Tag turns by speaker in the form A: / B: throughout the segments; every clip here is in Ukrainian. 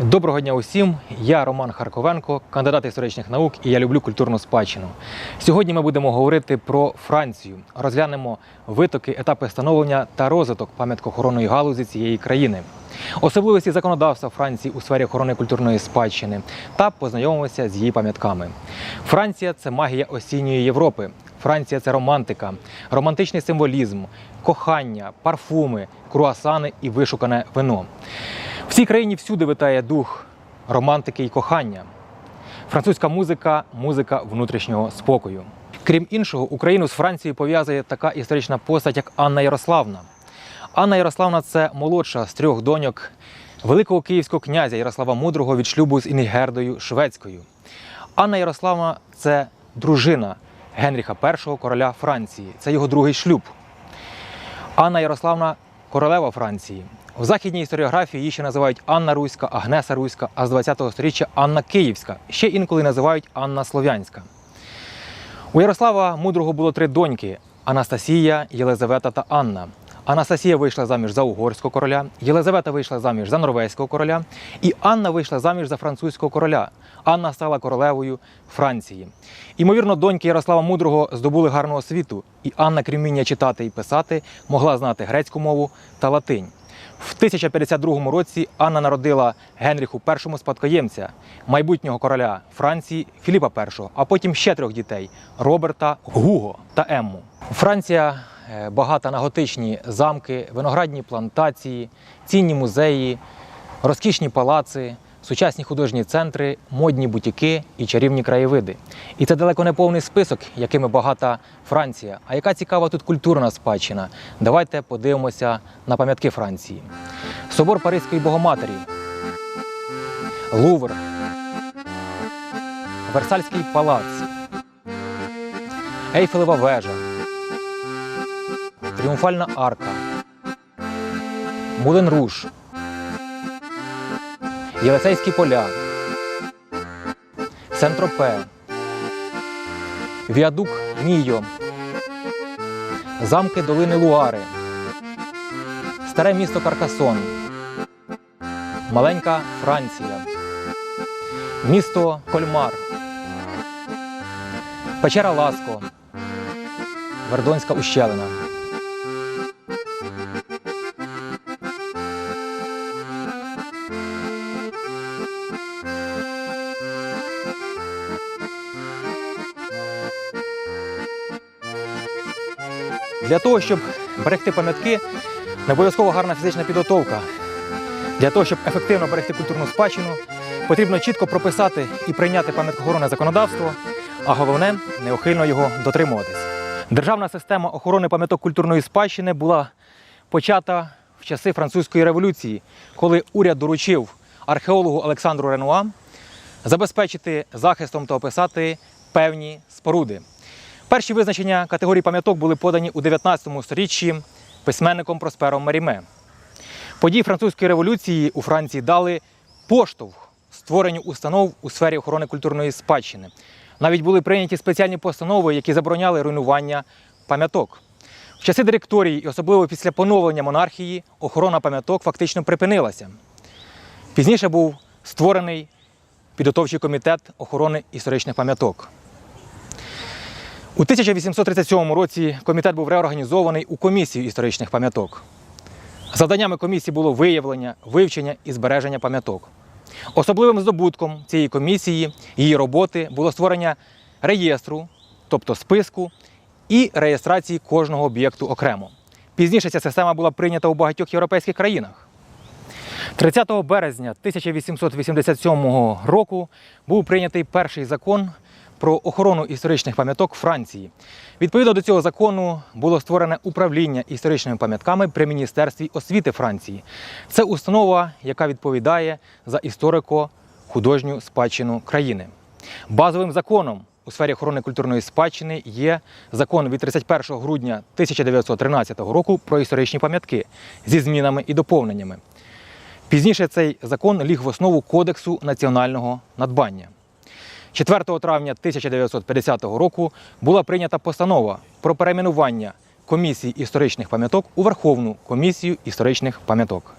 A: Доброго дня усім! Я Роман Харковенко, кандидат історичних наук, і я люблю культурну спадщину. Сьогодні ми будемо говорити про Францію. Розглянемо витоки, етапи становлення та розвиток пам'яткоохоронної галузі цієї країни, особливості законодавства Франції у сфері охорони культурної спадщини та познайомимося з її пам'ятками. Франція це магія осінньої Європи. Франція це романтика, романтичний символізм, кохання, парфуми, круасани і вишукане вино. Цій країні всюди витає дух романтики і кохання. Французька музика музика внутрішнього спокою. Крім іншого, Україну з Францією пов'язує така історична постать, як Анна Ярославна. Анна Ярославна це молодша з трьох доньок великого київського князя Ярослава Мудрого від шлюбу з Інгердою Шведською. Анна Ярославна це дружина Генріха І, короля Франції. Це його другий шлюб. Анна Ярославна королева Франції. В західній історіографії її ще називають Анна Руська, Агнеса Руська, а з 20-го століття Анна Київська. Ще інколи називають Анна Слов'янська. У Ярослава Мудрого було три доньки: Анастасія, Єлизавета та Анна. Анастасія вийшла заміж за угорського короля, Єлизавета вийшла заміж за норвезького короля, і Анна вийшла заміж за французького короля. Анна стала королевою Франції. Імовірно, доньки Ярослава Мудрого здобули гарну освіту, і Анна, крім вміння читати і писати, могла знати грецьку мову та латинь. В 1052 році Анна народила Генріху І спадкоємця, майбутнього короля Франції Філіпа І, а потім ще трьох дітей Роберта, Гуго та Емму. Франція е, багата на готичні замки, виноградні плантації, цінні музеї, розкішні палаци, сучасні художні центри, модні бутіки і чарівні краєвиди. І це далеко не повний список, якими багата Франція. А яка цікава тут культурна спадщина? Давайте подивимося на пам'ятки Франції. Собор Паризької Богоматері, Лувр, Версальський палац, Ейфелева вежа, Тріумфальна арка, Мулен Руш, Єлисейські поля, Сентропе, Віадук Мійо, замки долини Луари, Старе місто Каркасон, Маленька Франція, місто Кольмар, Печера Ласко, Вердонська ущелина. Для того, щоб берегти пам'ятки, не обов'язково гарна фізична підготовка. Для того, щоб ефективно берегти культурну спадщину, потрібно чітко прописати і прийняти пам'яткоохоронне законодавство, а головне неухильно його дотримуватись. Державна система охорони пам'яток культурної спадщини була почата в часи французької революції, коли уряд доручив археологу Олександру Ренуа забезпечити захистом та описати певні споруди. Перші визначення категорій пам'яток були подані у 19 сторіччі письменником Проспером Маріме. Події французької революції у Франції дали поштовх створенню установ у сфері охорони культурної спадщини. Навіть були прийняті спеціальні постанови, які забороняли руйнування пам'яток. В часи директорії, і особливо після поновлення монархії, охорона пам'яток фактично припинилася. Пізніше був створений підготовчий комітет охорони історичних пам'яток. У 1837 році комітет був реорганізований у комісію історичних пам'яток. Завданнями комісії було виявлення, вивчення і збереження пам'яток. Особливим здобутком цієї комісії, її роботи було створення реєстру, тобто списку, і реєстрації кожного об'єкту окремо. Пізніше ця система була прийнята у багатьох європейських країнах. 30 березня 1887 року був прийнятий перший закон про охорону історичних пам'яток Франції. Відповідно до цього закону було створене управління історичними пам'ятками при Міністерстві освіти Франції. Це установа, яка відповідає за історико-художню спадщину країни. Базовим законом у сфері охорони культурної спадщини є закон від 31 грудня 1913 року про історичні пам'ятки зі змінами і доповненнями. Пізніше цей закон ліг в основу Кодексу національного надбання. 4 травня 1950 року була прийнята постанова про перейменування комісії історичних пам'яток у Верховну комісію історичних пам'яток.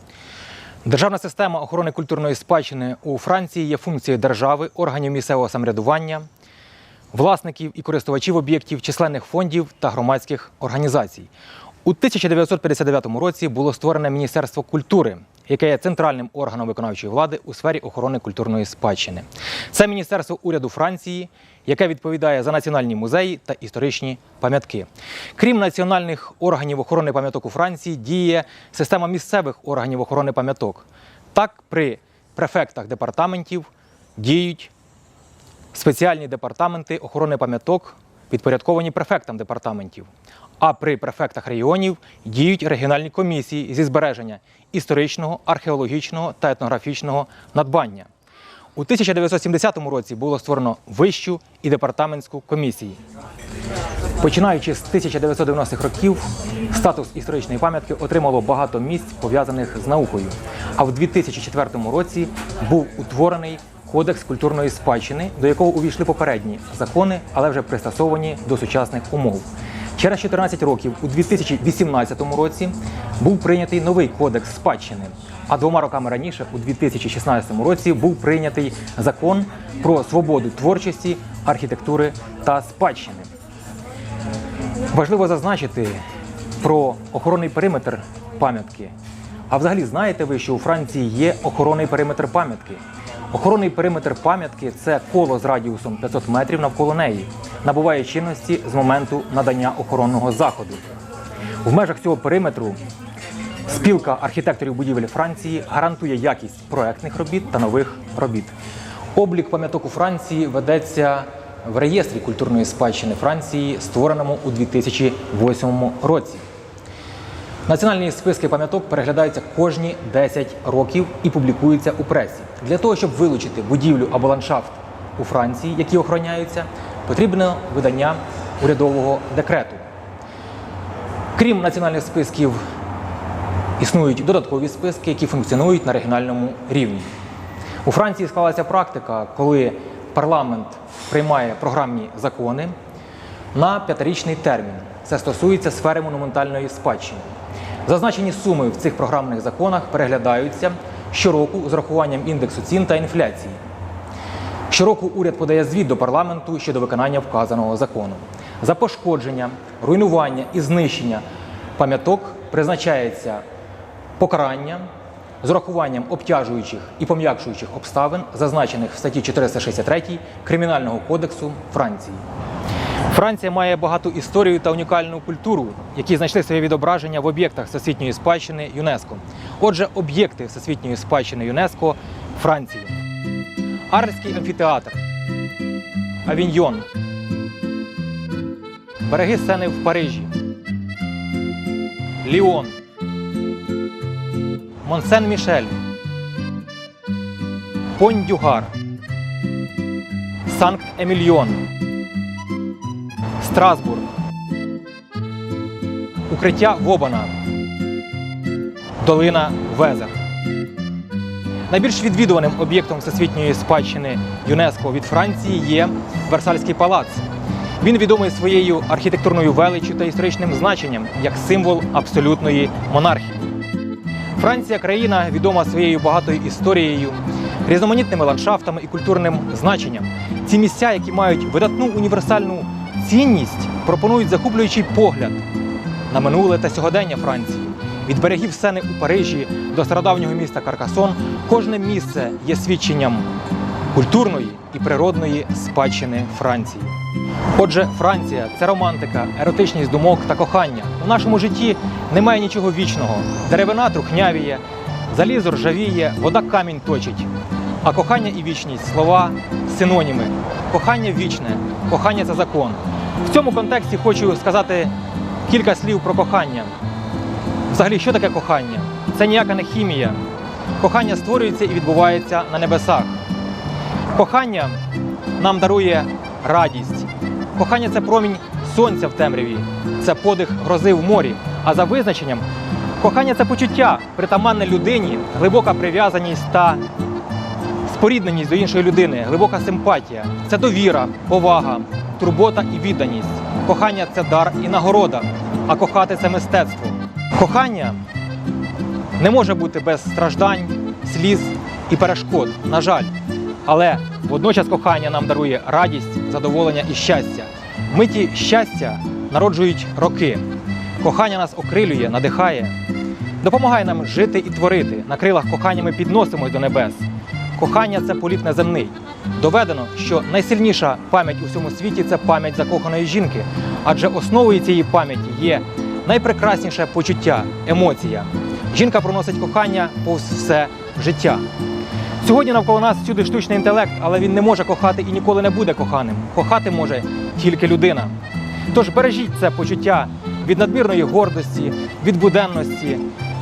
A: Державна система охорони культурної спадщини у Франції є функцією держави, органів місцевого самоврядування, власників і користувачів об'єктів, численних фондів та громадських організацій. У 1959 році було створене Міністерство культури, яке є центральним органом виконавчої влади у сфері охорони культурної спадщини. Це міністерство уряду Франції, яке відповідає за національні музеї та історичні пам'ятки. Крім національних органів охорони пам'яток у Франції, діє система місцевих органів охорони пам'яток. Так, при префектах департаментів діють спеціальні департаменти охорони пам'яток, підпорядковані префектам департаментів. А при префектах регіонів діють регіональні комісії зі збереження історичного, археологічного та етнографічного надбання. У 1970 році було створено вищу і департаментську комісії. Починаючи з 1990-х років, статус історичної пам'ятки отримало багато місць, пов'язаних з наукою. А в 2004 році був утворений Кодекс культурної спадщини, до якого увійшли попередні закони, але вже пристосовані до сучасних умов. Через 14 років, у 2018 році, був прийнятий новий кодекс спадщини. А двома роками раніше, у 2016 році, був прийнятий закон про свободу творчості, архітектури та спадщини. Важливо зазначити про охоронний периметр пам'ятки. А взагалі знаєте ви, що у Франції є охоронний периметр пам'ятки? Охоронний периметр пам'ятки це коло з радіусом 500 метрів навколо неї. Набуває чинності з моменту надання охоронного заходу. В межах цього периметру спілка архітекторів будівель Франції гарантує якість проектних робіт та нових робіт. Облік пам'яток у Франції ведеться в реєстрі культурної спадщини Франції, створеному у 2008 році. Національні списки пам'яток переглядаються кожні 10 років і публікуються у пресі. Для того, щоб вилучити будівлю або ландшафт у Франції, які охороняються, потрібно видання урядового декрету. Крім національних списків, існують додаткові списки, які функціонують на регіональному рівні. У Франції склалася практика, коли парламент приймає програмні закони на п'ятирічний термін. Це стосується сфери монументальної спадщини. Зазначені суми в цих програмних законах переглядаються щороку з рахуванням індексу цін та інфляції. Щороку уряд подає звіт до парламенту щодо виконання вказаного закону. За пошкодження, руйнування і знищення пам'яток призначається покарання з урахуванням обтяжуючих і пом'якшуючих обставин, зазначених в статті 463 Кримінального кодексу Франції. Франція має багату історію та унікальну культуру, які знайшли своє відображення в об'єктах всесвітньої спадщини ЮНЕСКО. Отже, об'єкти всесвітньої спадщини ЮНЕСКО Франції. Арельський амфітеатр, Авіньйон, береги сцени в Парижі, Ліон, Монсен-Мішель, Понь-Дюгар, Санкт-Емільйон, Страсбург, Укриття Вобана, Долина Везер. Найбільш відвідуваним об'єктом всесвітньої спадщини ЮНЕСКО від Франції є Версальський палац. Він відомий своєю архітектурною величчю та історичним значенням як символ абсолютної монархії. Франція країна відома своєю багатою історією, різноманітними ландшафтами і культурним значенням. Ці місця, які мають видатну універсальну цінність, пропонують захоплюючий погляд на минуле та сьогодення Франції. Від берегів Сени у Парижі до стародавнього міста Каркасон кожне місце є свідченням культурної і природної спадщини Франції. Отже, Франція це романтика, еротичність думок та кохання. У нашому житті немає нічого вічного. Деревина трухнявіє, залізо ржавіє, вода камінь точить. А кохання і вічність слова синоніми. Кохання вічне, кохання це закон. В цьому контексті хочу сказати кілька слів про кохання. Взагалі, що таке кохання? Це ніяка не хімія. Кохання створюється і відбувається на небесах. Кохання нам дарує радість. Кохання це промінь сонця в темряві, це подих грози в морі. А за визначенням, кохання це почуття, притаманне людині, глибока прив'язаність та спорідненість до іншої людини, глибока симпатія, це довіра, повага, турбота і відданість. Кохання це дар і нагорода, а кохати це мистецтво. Кохання не може бути без страждань, сліз і перешкод, на жаль. Але водночас кохання нам дарує радість, задоволення і щастя. Миті щастя народжують роки. Кохання нас окрилює, надихає, допомагає нам жити і творити. На крилах кохання ми підносимось до небес. Кохання це політ неземний. Доведено, що найсильніша пам'ять у всьому світі це пам'ять закоханої жінки, адже основою цієї пам'яті є найпрекрасніше почуття, емоція. Жінка проносить кохання повз все життя. Сьогодні навколо нас всюди штучний інтелект, але він не може кохати і ніколи не буде коханим. Кохати може тільки людина. Тож бережіть це почуття від надмірної гордості, від буденності,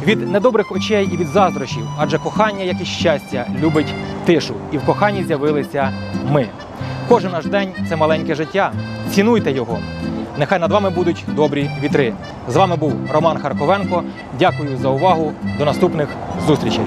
A: від недобрих очей і від заздрощів, адже кохання, як і щастя, любить тишу, і в коханні з'явилися ми. Кожен наш день це маленьке життя. Цінуйте його. Нехай над вами будуть добрі вітри. З вами був Роман Харковенко. Дякую за увагу. До наступних зустрічей.